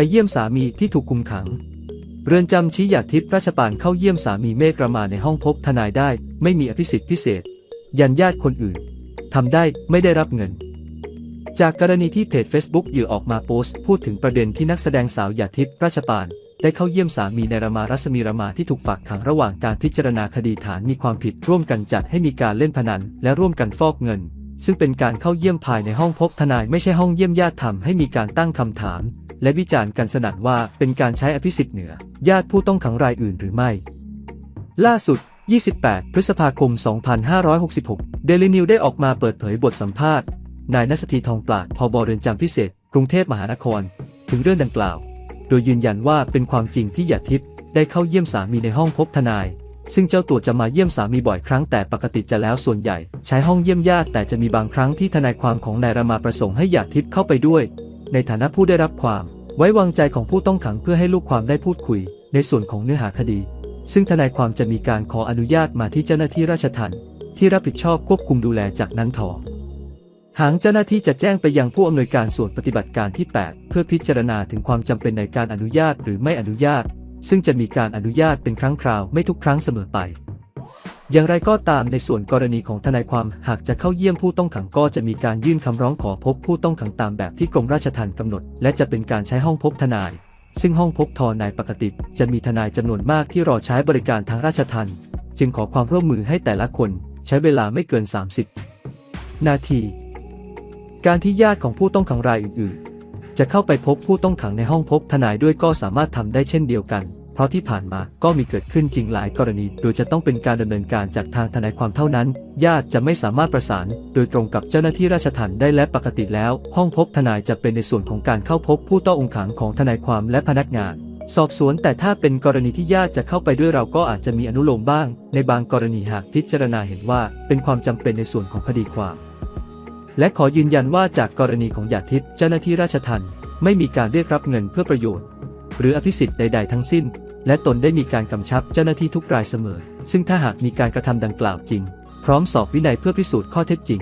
ไปเยี่ยมสามีที่ถูกคุมขัง เรือนจำชี้หยาดทิพย์ราชปานเข้าเยี่ยมสามีเมฆรามาในห้องพบทนายได้ ไม่มีอภิสิทธิ์พิเศษ ยันญาติคนอื่นทำได้ไม่ได้รับเงิน จากกรณีที่เพจ Facebook เหยื่อออกมาโพสต์ พูดถึงประเด็นที่นักแสดงสาวหยาทิพย์ราชปานได้เข้าเยี่ยมสามีในรามารัศมีรามาที่ถูกฝากขังระหว่างการพิจารณาคดีฐานมีความผิดร่วมกันจัดให้มีการเล่นพนัน และร่วมกันฟอกเงิน ซึ่งเป็นการเข้าเยี่ยมภายในห้องพบทนายไม่ใช่ห้องเยี่ยมญาติทำให้มีการตั้งคำถาม และวิจารณ์กันสนั่นว่าเป็นการใช้อภิสิทธิ์เหนือ ญาติผู้ต้องขังรายอื่นหรือไม่ ล่าสุด 28 พฤษภาคม 2566 เดลินิวได้ออกมาเปิดเผยบทสัมภาษณ์ นายนัสธีทองปราดพบเรือนจำพิเศษ กรุงเทพมหานคร ถึงเรื่องดังกล่าว โดยยืนยันว่าเป็นความจริงที่หยาดทิพย์ได้เข้าเยี่ยมสามีในห้องพบทนาย ซึ่งเจ้าตัวจะมาเยี่ยมสามีบ่อยครั้งแต่ปกติจะแล้วส่วนใหญ่ ใช้ห้องเยี่ยมญาติแต่จะมีบางครั้งที่ทนายความของนายรามาประสงค์ให้หยาดทิพย์เข้าไปด้วย ในฐานะผู้ได้รับความ ไว้วางใจของผู้ต้องขังเพื่อให้ลูกความได้พูดคุย ในส่วนของเนื้อหาคดี ซึ่งทนายความจะมีการขออนุญาตมาที่เจ้าหน้าที่ราชทัณฑ์ที่รับผิดชอบควบคุมดูแลจากนั้นถอหางเจ้าหน้าที่จะแจ้งไปยังผู้อำนวยการส่วนปฏิบัติการที่ 8 เพื่อพิจารณาถึงความจำเป็นในการอนุญาตหรือไม่อนุญาต ซึ่งจะมีการอนุญาตเป็นครั้งคราวไม่ทุกครั้งเสมอไป อย่างไรก็ตามในส่วนกรณีของทนายความหากจะเข้าเยี่ยมผู้ต้องขังก็จะมีการยื่นคำร้องขอพบผู้ต้องขังตามแบบที่กรมราชทัณฑ์กำหนด และจะเป็นการใช้ห้องพบทนาย ซึ่งห้องพบทนายปกติ จะมีทนายจำนวนมากที่รอใช้บริการทางราชทัณฑ์จึงขอความร่วมมือให้แต่ละคนใช้เวลาไม่เกิน 30 นาที การที่ญาติของผู้ต้องขังรายอื่น ๆ จะเข้าไปพบผู้ต้องขังในห้องพบทนายด้วยก็สามารถทำได้เช่นเดียวกัน เพราะที่ผ่านมาก็มีเกิดขึ้นจริงหลายกรณี โดยจะต้องเป็นการดำเนินการจากทางทนายความเท่านั้น ญาติจะไม่สามารถประสาน โดยตรงกับเจ้าหน้าที่ราชทัณฑ์ได้และปกติแล้ว ห้องพบทนายจะเป็นในส่วนของการเข้าพบผู้ต้ององขังของทนายความและพนักงานสอบสวนแต่ถ้าเป็นกรณีที่ญาติจะเข้าไปด้วยเราก็อาจจะมีอนุโลมบ้าง ในบางกรณีหากพิจารณาเห็นว่าเป็นความจำเป็นในส่วนของคดีความ และขอยืนยันว่าจากกรณีของหยาดทิพย์เจ้าหน้าที่ราชทัณฑ์ไม่มีการเรียกรับเงินเพื่อประโยชน์ หรืออภิสิทธิ์ใด ๆ ทั้งสิ้น และตนได้มีการกำชับเจ้าหน้าที่ทุกรายเสมอ ซึ่งถ้าหากมีการกระทำดังกล่าวจริง พร้อมสอบวินัยเพื่อพิสูจน์ข้อเท็จจริง